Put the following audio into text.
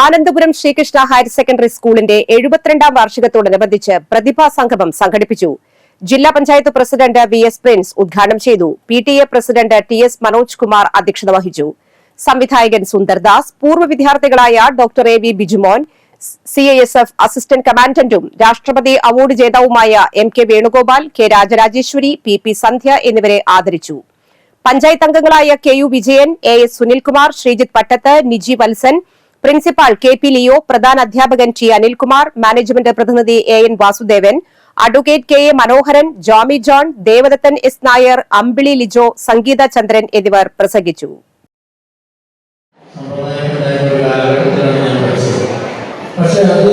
Anandapuram Sreekrishna higher secondary സ്കൂളിന്റെ എഴുപത്തിരണ്ടാം വാർഷികത്തോടനുബന്ധിച്ച് പ്രതിഭാ സംഗമം സംഘടിപ്പിച്ചു. ജില്ലാ panchayat president V S Prince ഉദ്ഘാടനം ചെയ്തു. P T A president T S Manoj Kumar അധ്യക്ഷത വഹിച്ചു. സംവിധായകൻ സുന്ദർദാസ് പൂർവ വിദ്യാർത്ഥികളായ doctor A V Bijumon C I S F assistant കമാൻഡന്റും രാഷ്ട്രപതി award ജേതാവുമായ M K Venugopal K Rajarajeswari P P Sandhya എന്നിവരെ ആദരിച്ചു. പഞ്ചായത്ത് അംഗങ്ങളായ K U Vijayan A S Sunilkumar Sreejith Pattath Niji Valsan principal K P Leo പ്രധാന അധ്യാപകൻ T Anilkumar management പ്രതിനിധി A N Vasudevan advocate K A Manoharan Jomy John Devadathan S Nair Ambili Lijo Sangeetha Chandran എന്നിവർ പ്രസംഗിച്ചു. പക്ഷേ അത്